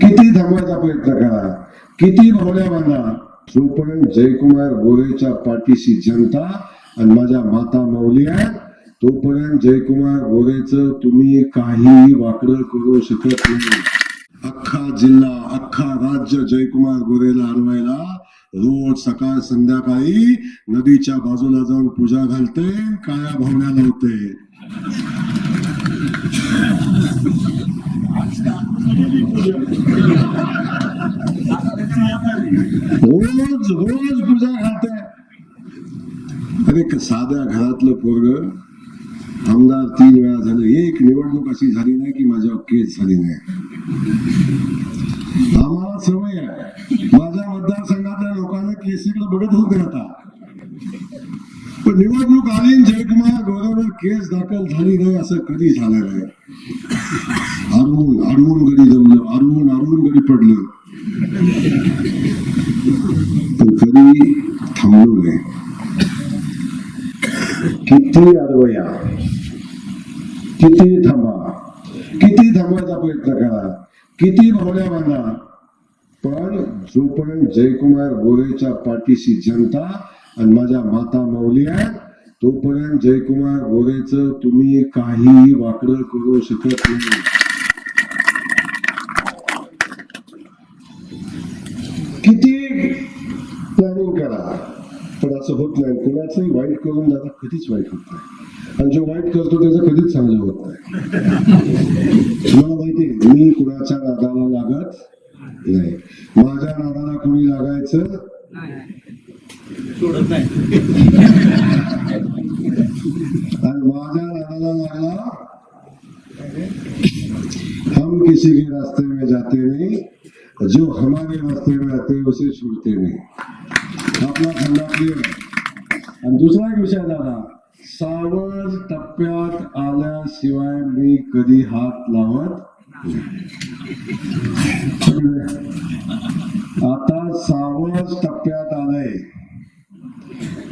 किती थांबवायचा प्रयत्न करा. किती भावल्या बांधा जोपर्यंत जयकुमार गोरेच्या पाठीशी जनता आणि माझ्या माता माऊली आहेत तोपर्यंत जयकुमार गोरेचं तुम्ही काही वाकडं करू शकत नाही. अख्खा जिल्हा अख्खा राज्य जयकुमार गोरेला हरवायला रोज सकाळ संध्याकाळी नदीच्या बाजूला जाऊन पूजा घालते काळ्या भावण्या लावते. रोज रोज पूजा घालते अरे साध्या घरातलं पोरग आमदार तीन वेळा झालं. एक निवडणूक अशी झाली नाही की माझ्या केस झाली नाही. आम्हाला सवय आहे. माझ्या मतदारसंघातल्या लोकांना केसीकडे बघत होते आता. पण निवडणूक आली जगमा जयकुमार केस दाखल झाली नाही असं कधी झालं नाही. अडवून अडवून घरी जमलं. अडवून अडवून घरी पडलं. पण कधी थांबलो नाही. किती अडवया किती थांबा. किती थांबवायचा प्रयत्न करा. किती भावल्या बांधा पण जोपर्यंत जयकुमार गोरेच्या पाठीशी जनता आणि माझ्या माता माऊली आहेत तोपर्यंत जयकुमार गोरेचं तुम्ही काही वाकडं करू शकत नाही. किती प्लॅनिंग करा? पण असं होत नाही. कोणाचंही वाईट करून दादा कधीच वाईट होत नाही. आणि जो वाईट करतो त्याचं कधीच चांगलं होत नाही. तुम्हाला माहिती आहे, मी कुणाच्या नादाला लागत नाही. माझ्या नादाला कोणी लागायचं? हम किसी के रास्ते में जाते नहीं, जो हमारे रास्ते में आते हैं, उसे छूटते नहीं। आपला खंडा. आणि दुसरा एक विषय दादा सावध टप्प्यात आल्याशिवाय मी कधी हात लावत नाही. आता सावध टप्प्यात आलंय